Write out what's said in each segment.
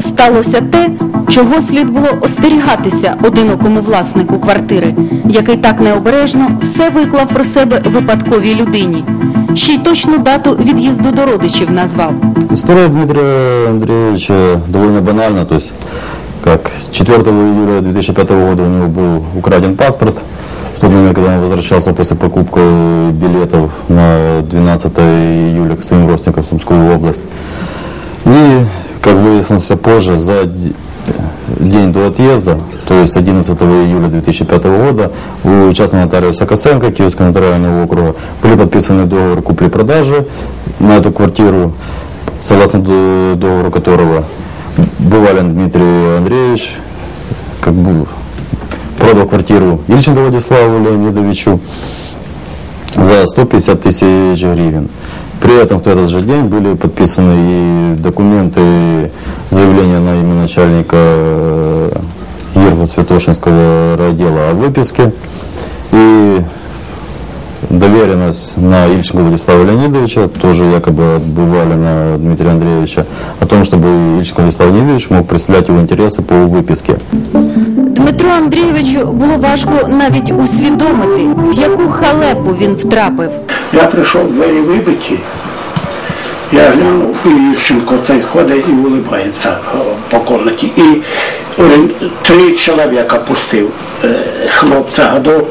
сталося те, чого слід було остерігатися одинокому власнику квартири, який так необережно все виклав про себе випадковій людині. Ще й точну дату від'їзду до родичів назвав. История Дмитрия Андреевича довольно банальна. То есть, как 4 июля 2005 года у него был украден паспорт. В тот момент, когда он возвращался после покупки билетов на 12 июля к своим родственникам в Сумскую область. И, как выяснилось позже, за день до отъезда, то есть 11 июля 2005 года, у частного нотариуса Косенко Киевского нотариального округа были подписаны договор купли-продажи на эту квартиру, согласно до- договору которого Бывалин Дмитрий Андреевич как бы продал квартиру Ильченко Владиславу Леонидовичу за 150 тысяч гривен. При этом в этот же день были подписаны и документы, заявления на имя начальника э, Ирва Святошинского райотдела о выписке и доверенность на Ильченко Владислава Леонидовича, тоже якобы отбывали на Дмитрия Андреевича, о том, чтобы Ильченко Владислав Леонидович мог представлять его интересы по выписке. Дмитру Андрійовичу було важко навіть усвідомити, в яку халепу він втрапив. Я прийшов, двері вибиті. Я глянув, і Ющенко цей ходить і улибається по кімнаті. І три чоловіка пустив е, хлопця годов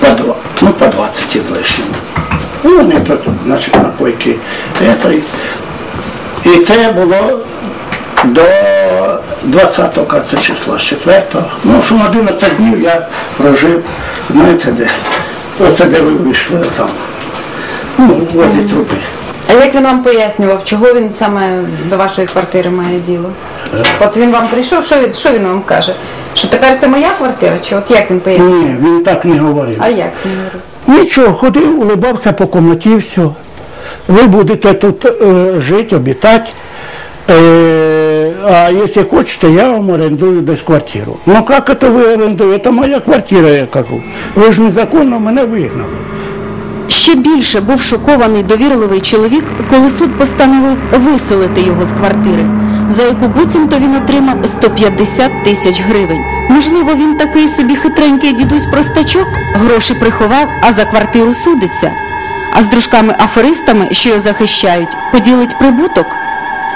по ну по 20 із лишнім. Ну, вони тут, значить, на койки. Це, і те було до 20-го кажеться, числа, з 4-го. Ну, що 11 днів я прожив, знаєте де? Оце де ви вийшли там. Ну, труби. А як він вам пояснював, чого він саме до вашої квартири має діло? От він вам прийшов, що він, що він вам каже? Що тепер це моя квартира? Чи от як він пояснює? Ні, він так не говорив. А як він говорив? Нічого, ходив, улибався по кімнаті і все. Ви будете тут е, жити, обітати. Е, а якщо хочете, я вам орендую десь квартиру. Ну як це ви орендуєте? Це моя квартира, я кажу. Ви ж незаконно мене вигнали. Ще більше був шокований довірливий чоловік, коли суд постановив виселити його з квартири, за яку буцімто він отримав 150 тисяч гривень. Можливо, він такий собі хитренький дідусь простачок, гроші приховав, а за квартиру судиться. А з дружками-аферистами, що його захищають, поділить прибуток.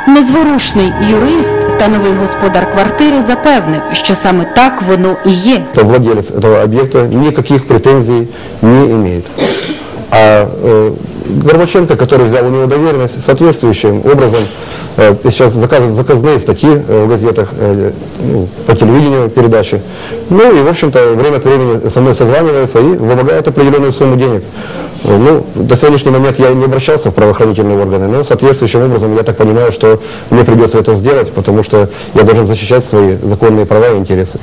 Незворушний юрист та новий господар квартири запевнив, що саме так воно і є. то владелец этого объекта никаких претензий не имеет. А э, Горбаченко, который взял у него доверенность, соответствующим образом э, сейчас заказывает заказные статьи э, в газетах, ну, по телевидению передачи. Ну и, в общем-то, время от времени со мной созванивается и вымогает определенную сумму денег. Ну, до сегодняшнего момента я не обращался в правоохранительные органы, но соответствующим образом я так понимаю, что мне придется это сделать, потому что я должен защищать свои законные права и интересы.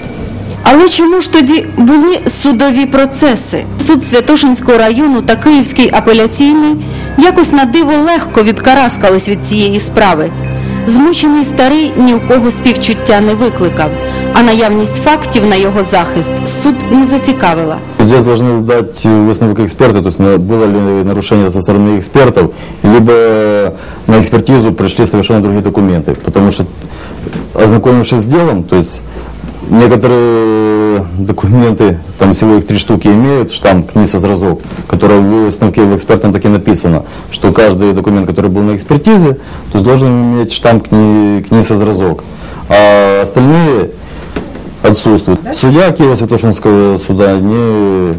Але чому ж тоді були судові процеси? Суд Святошинського району та Київський апеляційний якось на диво легко відкараскались від цієї справи. Змучений старий ні у кого співчуття не викликав, а наявність фактів на його захист суд не зацікавила. Здесь должны дать высновок эксперты, то есть на- было ли нарушение со стороны экспертов, либо на экспертизу пришли совершенно другие документы. Потому что, ознакомившись с делом, то есть некоторые документы, там всего их три штуки имеют, штамп КНИСа зразок, который в выставке в экспертном таки написано, что каждый документ, который был на экспертизе, то есть должен иметь штамп КНИ, КНИСа зразок. А остальные отсутствует. Судья Киева Святошинского суда не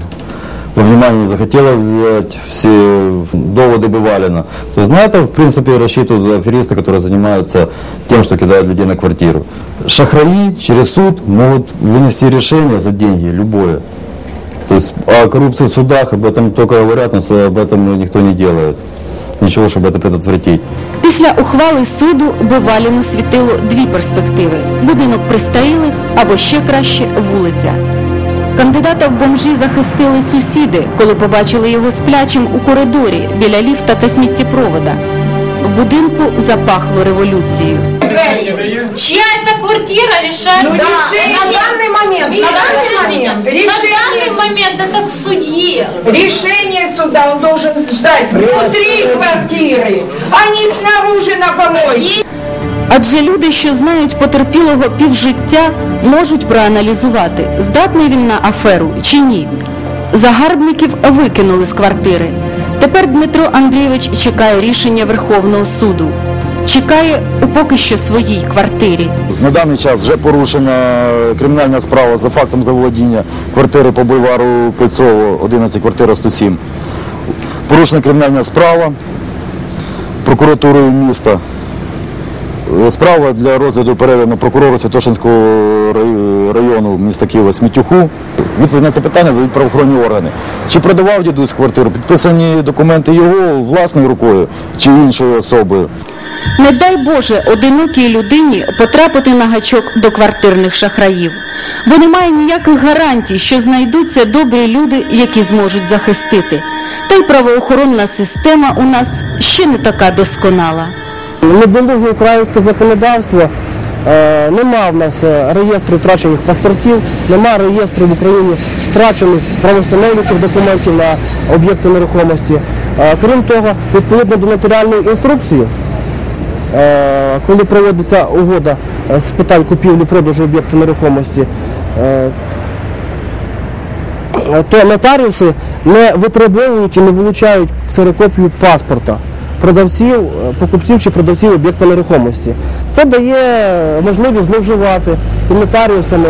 во внимание не захотела взять все доводы Бывалина. То есть на это, в принципе, рассчитывают аферисты, которые занимаются тем, что кидают людей на квартиру. Шахраи через суд могут вынести решение за деньги, любое. То есть о коррупции в судах об этом только говорят, но об этом никто не делает. Ничего, чтобы это предотвратить. Після ухвали суду Биваліну світило дві перспективи: будинок пристарілих або ще краще вулиця. Кандидата в бомжі захистили сусіди, коли побачили його сплячим у коридорі біля ліфта та сміттєпровода. В будинку запахло революцією. Чья это квартира решает? Ну, решение. На данный момент, на данный момент, На решение. данный момент это к судье. Решение суда он должен ждать внутри квартиры, а не снаружи на помойке. Адже люди, що знають потерпілого півжиття, можуть проаналізувати, здатний він на аферу чи ні. Загарбників викинули з квартири. Тепер Дмитро Андрійович чекає рішення Верховного суду. Чекає у поки що своїй квартирі. На даний час вже порушена кримінальна справа за фактом заволодіння квартири по бульвару Кольцово, 11, квартира 107. Порушена кримінальна справа прокуратурою міста. Е, Справа для розгляду передано прокурору Святошинського району міста Києва Смітюху. Відповідь на це питання дають правоохоронні органи. Чи продавав дідусь квартиру, підписані документи його власною рукою чи іншою особою. Не дай Боже одинокій людині потрапити на гачок до квартирних шахраїв, бо немає ніяких гарантій, що знайдуться добрі люди, які зможуть захистити. Та й правоохоронна система у нас ще не така досконала. Недолуге українське законодавство. Е, Нема в нас е, реєстру втрачених паспортів, нема реєстру в Україні втрачених правостановлючих документів на об'єкти нерухомості. Е, Крім того, відповідно до нотаріальної інструкції, коли проводиться угода з питань купівлі-продажу об'єкту нерухомості, то нотаріуси не витребовують і не вилучають ксерокопію паспорта продавців, е, покупців чи продавців об'єкта нерухомості. Це дає можливість зловживати і нотаріусами,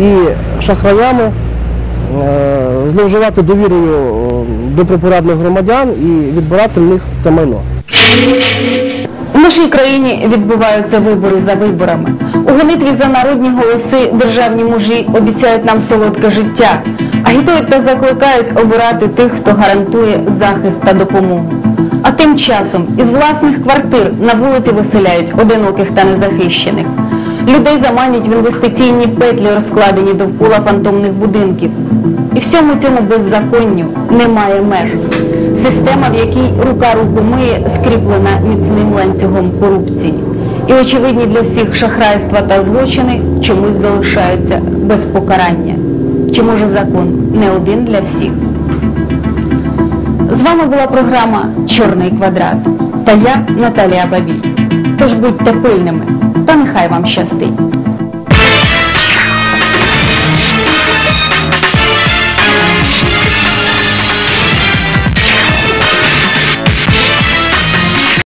і шахраями, е, зловживати довірою е, до припорадних громадян і відбирати в них це майно. У нашій країні відбуваються вибори за виборами. У гонитві за народні голоси державні мужі обіцяють нам солодке життя, агітують та закликають обирати тих, хто гарантує захист та допомогу. А тим часом із власних квартир на вулиці виселяють одиноких та незахищених. Людей заманюють в інвестиційні петлі, розкладені довкола фантомних будинків. І всьому цьому беззаконню немає меж. Система, в якій рука руку миє, скріплена міцним ланцюгом корупції. І очевидні для всіх шахрайства та злочини чомусь залишаються без покарання. Чи може закон не один для всіх? З вами була програма Чорний квадрат та я Наталія Бабій. Тож будьте пильними та нехай вам щастить.